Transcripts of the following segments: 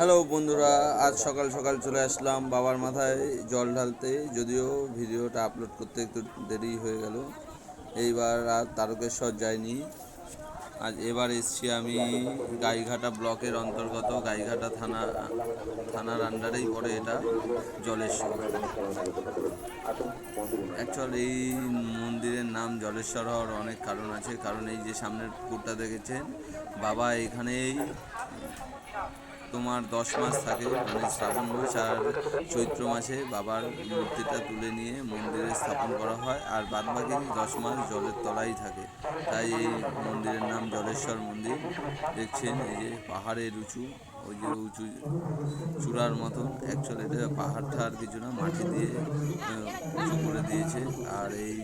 Hello বন্ধুরা, আজ সকাল সকাল চলে আসলাম বাবার মাথায় জল ঢালতে। যদিও ভিডিওটা আপলোড করতে একটু দেরি হয়ে গেল। এইবার আর তারকেশ্বর যাইনি। আজ এবার এসছি আমি গাইঘাটা ব্লকের অন্তর্গত, গাইঘাটা থানা, থানার আন্ডারেই পড়ে এটা, জলেশ্বর। অ্যাকচুয়াল এই মন্দিরের নাম জলেশ্বর হওয়ার অনেক কারণ আছে। কারণ এই যে সামনের পুকুরটা দেখেছেন, বাবা এখানেই তোমার দশ মাস থাকে মানে শ্রাবণ মাস আর চৈত্র মাসে বাবার মূর্তিটা তুলে নিয়ে মন্দিরে স্থাপন করা হয় আর বাদ বাকি দশ মাস জলের তলায় থাকে। তাই এই মন্দিরের নাম জলেশ্বর মন্দির। দেখছেন এই যে পাহাড়ের উঁচু ওই যে উঁচু চূড়ার মতন। অ্যাকচুয়ালি এটা পাহাড়টা আর কিছু না, মাটি দিয়ে উঁচু করে দিয়েছে। আর এই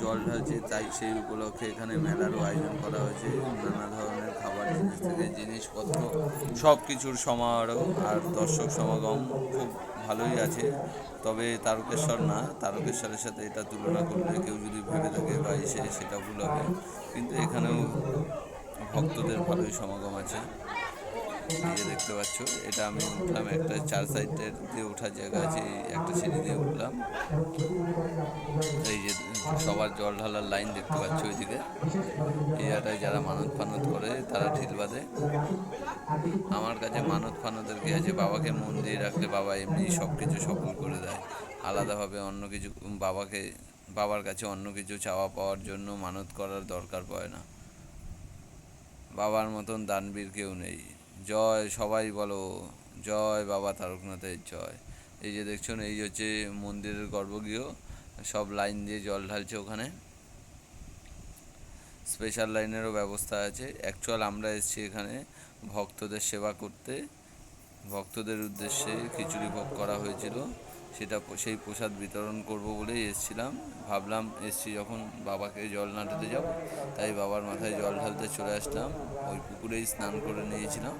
জল ঢালছে, তাই সেই উপলক্ষে এখানে মেলারও আয়োজন করা হয়েছে। নানা ধরনের খাবার জিনিস থেকে জিনিসপত্র সব কিছুর সমারোহ আর দর্শক সমাগম খুব ভালোই আছে। তবে তারকেশ্বর না, তারকেশ্বরের সাথে এটা তুলনা করলে কেউ যদি ভেবে থাকে বা এসে সেটা ভুল হবে। কিন্তু এখানেও ভক্তদের ভালোই সমাগম আছে। এই দেখতে পাচ্ছ, এটা আমি উঠলাম একটা চার সাইডের দিয়ে ওঠার জায়গা আছে, একটা সিঁড়ি দিয়ে উঠলাম। এই যে সবার জল ঢালার লাইন দেখতে পাচ্ছ ওইদিকে। এই জায়গাটায় যারা মানত ফানত করে, তারা ঢিল বাঁধে। আমার কাছে মানত ফানতের কি আছে? বাবাকে মন দিয়ে রাখলে বাবা এমনি সব কিছু সফল করে দেয়। আলাদাভাবে অন্য কিছু, বাবাকে, বাবার কাছে অন্য কিছু চাওয়া পাওয়ার জন্য মানত করার দরকার পড়ে না। বাবার মতন দানবীর কেউ নেই। জয়, সবাই বলো, জয় বাবা তারকনাথের জয়। এই যে দেখছেন, এই হচ্ছে মন্দিরের গর্ভগৃহ, সব লাইন দিয়ে জল ঢালছে ওখানে। স্পেশাল লাইনেরও ব্যবস্থা আছে। অ্যাকচুয়াল আমরা এসেছি এখানে ভক্তদের সেবা করতে। ভক্তদের উদ্দেশ্যে খিচুড়ি ভোগ করা হয়েছিল। সেটা সেই প্রসাদ বিতরণ করব বলেই এসেছিলাম। ভাবলাম এসছি যখন বাবাকে জল না ঢালতে যাব, তাই বাবার মাথায় জল ঢালতে চলে আসলাম। ওই পুকুরেই স্নান করে নিয়েছিলাম।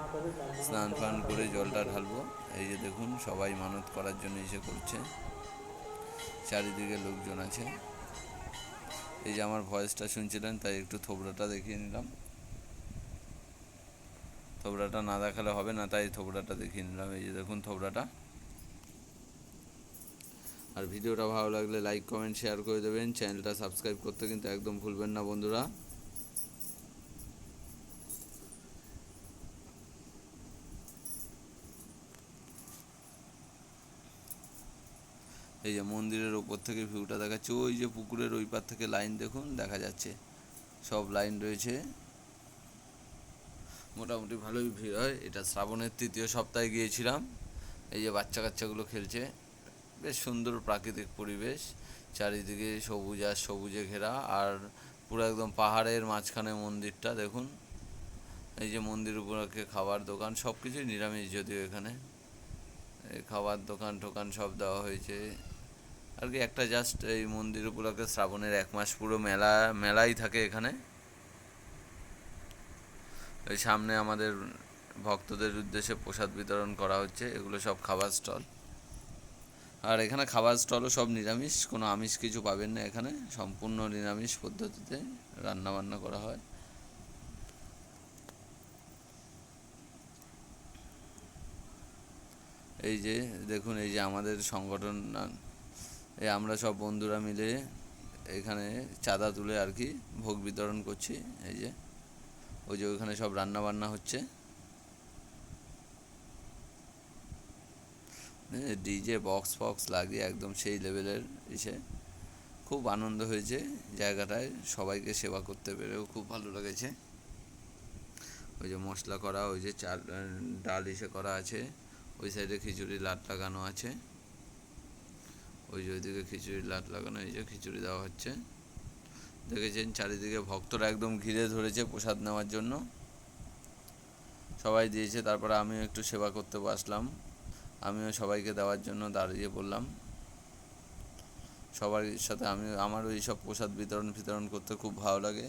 স্নান ফান করে জলটা ঢালবো। এই যে দেখুন, সবাই মানত করার জন্য এসে করছে। চারিদিকে লোকজন আছে। এই যে আমার ভয়েসটা শুনছিলেন, তাই একটু থোবড়াটা দেখিয়ে নিলাম। থোবড়াটা না দেখালে হবে না, তাই থোবড়াটা দেখিয়ে নিলাম। এই যে দেখুন থোবড়াটা আর ভিডিওটা ভালো লাগলে লাইক কমেন্ট শেয়ার করে দেবেন। চ্যানেলটা সাবস্ক্রাইব করতে কিন্তু একদম ভুলবেন না, বন্ধুরা। এই যে মন্দিরের ওপর থেকে ভিউটা দেখাচ্ছে, ওই যে পুকুরের ওই পার থেকে লাইন দেখুন, দেখা যাচ্ছে। সব লাইন রয়েছে। মোটামুটি ভালোই ভিড় হয়। এটা শ্রাবণের তৃতীয় সপ্তাহে গিয়েছিলাম। এই যে বাচ্চা কাচ্চাগুলো খেলছে। বেশ সুন্দর প্রাকৃতিক পরিবেশ। চারিদিকে সবুজ আর সবুজে ঘেরা আর পুরো একদম পাহাড়ের মাঝখানে মন্দিরটা, দেখুন। এই যে মন্দির উপলক্ষে খাবার দোকান সব কিছুই নিরামিষ যদিও এখানে। খাবার দোকান টোকান সব দেওয়া হয়েছে। আর কি একটা জাস্ট এই মন্দির উপলক্ষে শ্রাবণের এক মাস পুরো মেলা, মেলাই থাকে এখানে। ওই সামনে আমাদের ভক্তদের উদ্দেশ্যে প্রসাদ বিতরণ করা হচ্ছে, এগুলো সব খাবার স্টল। আর এখানে খাবার স্টলও সব নিরামিষ, কোনো আমিষ কিছু পাবেন না এখানে, সম্পূর্ণ নিরামিষ পদ্ধতিতে রান্না বান্না করা হয়। এই যে, দেখুন, এই যে আমাদের সংগঠন, এই আমরা সব বন্ধুরা মিলে এখানে চাঁদা তুলে আর কি ভোগ বিতরণ করছি, এই যে। ওই যে ওইখানে সব রান্না বান্না হচ্ছে। ডিজে বক্স ফক্স লাগিয়ে একদম সেই লেভেলের ইসে খুব আনন্দ হয়েছে জায়গাটায়। সবাইকে সেবা করতে পেরেও খুব ভালো লেগেছে। ওই যে মশলা করা, ওই যে চাল ডাল ইসে করা আছে। ওই সাইডে খিচুড়ি, লাট লাগানো আছে। ওই যে ওইদিকে খিচুড়ি, লাট লাগানো, এই যে খিচুড়ি দেওয়া হচ্ছে। দেখেছেন? চারিদিকে ভক্তরা একদম ঘিরে ধরেছে প্রসাদ নেওয়ার জন্য। সবাই দিয়েছে, তারপরে আমিও একটু সেবা করতে বসলাম। আমিও সবাইকে দেওয়ার জন্য দাঁড়িয়ে পড়লাম। সবার সাথে আমি, আমারও এইসব প্রসাদ বিতরণ ফিতরণ করতে খুব ভালো লাগে।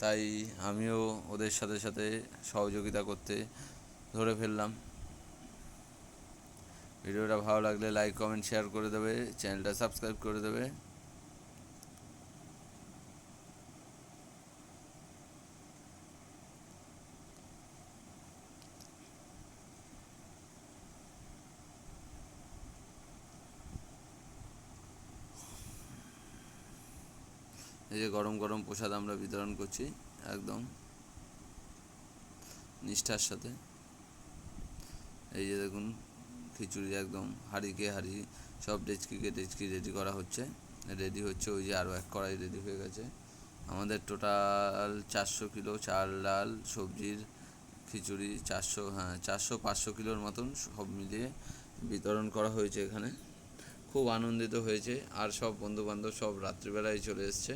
তাই আমিও ওদের সাথে সাথে সহযোগিতা করতে ধরে ফেললাম। ভিডিওটা ভালো লাগলে লাইক কমেন্ট শেয়ার করে দেবে চ্যানেলটা সাবস্ক্রাইব করে দেবে। এই যে গরম গরম প্রসাদ আমরা বিতরণ করছি, একদম নিষ্ঠার সাথে। এই যে দেখুন, খিচুড়ি একদম হাঁড়িকে হাঁড়ি, সব ডেচকিকে ডেচকি রেডি করা হচ্ছে। রেডি হচ্ছে ওই যে আরও এক কড়াই রেডি হয়ে গেছে। আমাদের টোটাল চারশো কিলো চাল, ডাল, সবজির খিচুড়ি চারশো হ্যাঁ চারশো পাঁচশো কিলোর মতন সব মিলিয়ে বিতরণ করা হয়েছে এখানে। খুব আনন্দিত হয়েছে। আর সব বন্ধুবান্ধব সব রাত্রিবেলায় চলে এসছে।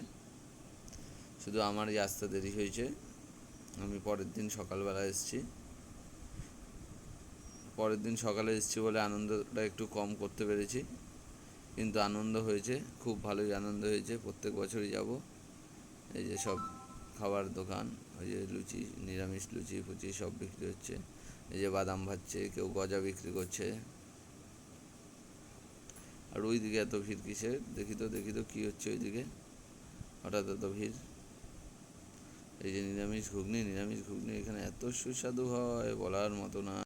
শুধু আমারই আসতে দেরি হয়েছে। আমি পরের দিন সকালবেলা এসেছি। পরের দিন সকালে এসেছি বলে আনন্দটা একটু কম করতে পেরেছি। কিন্তু আনন্দ হয়েছে, খুব ভালোই আনন্দ হয়েছে। প্রত্যেক বছরই যাব। এই যে সব খাবার দোকান, ওই যে লুচি, নিরামিষ লুচি, ফুচি সব বিক্রি হচ্ছে। এই যে বাদাম ভাজছে, কেউ গজা বিক্রি করছে। আর ওই দিকে এত ভিড় কিসের? দেখি তো দেখি তো কী হচ্ছে ওইদিকে। হঠাৎ এত ভিড়। এই যে নিরামিষ ঘুগনি নিরামিষ ঘুগনি এখানে এত সুস্বাদু হয় বলার মতো না।